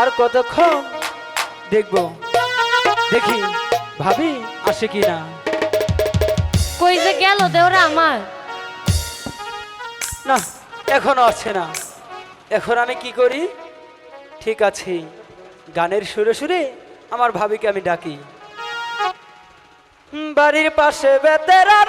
আর কতক্ষণ দেখব? দেখি ভাবি আসে কি না কই যে গেল দেওরা আমার? না এখনও আছে না। এখন আমি কি করি? ঠিক আছে গানের সুরে সুরে আমার ভাবিকে আমি ডাকি। বাড়ির পাশে বেতেরা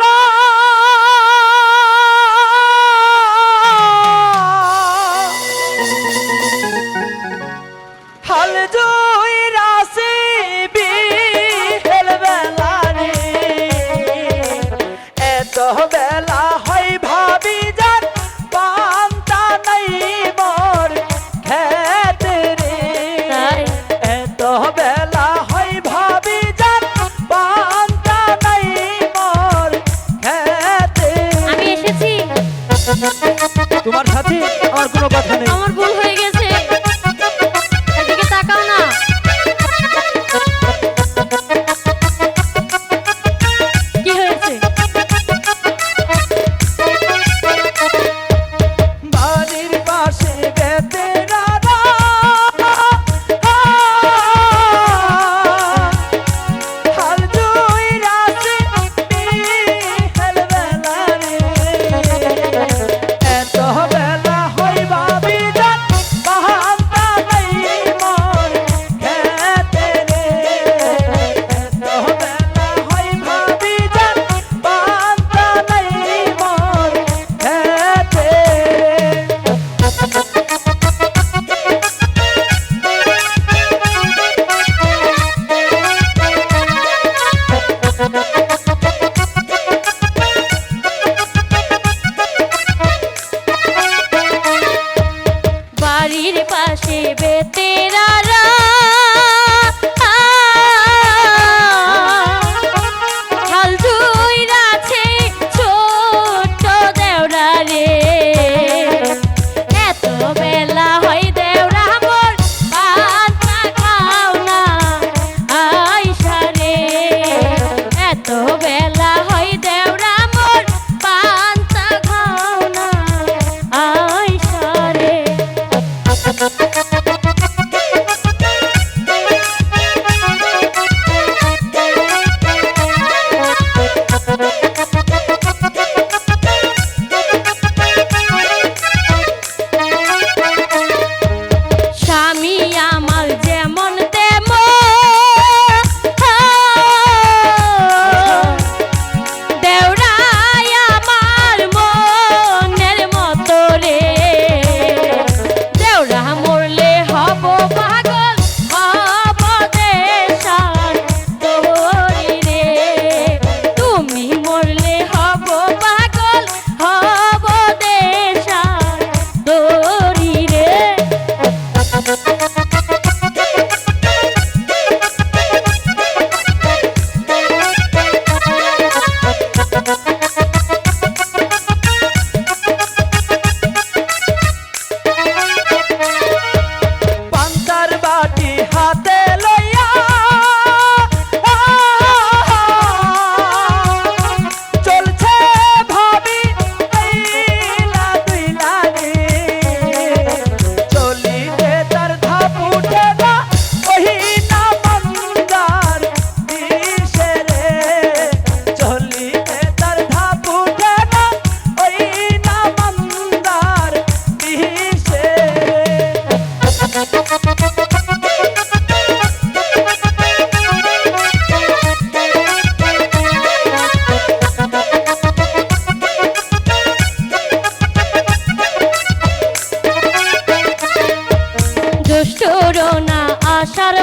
আমার কোনো কথা নেই। আশার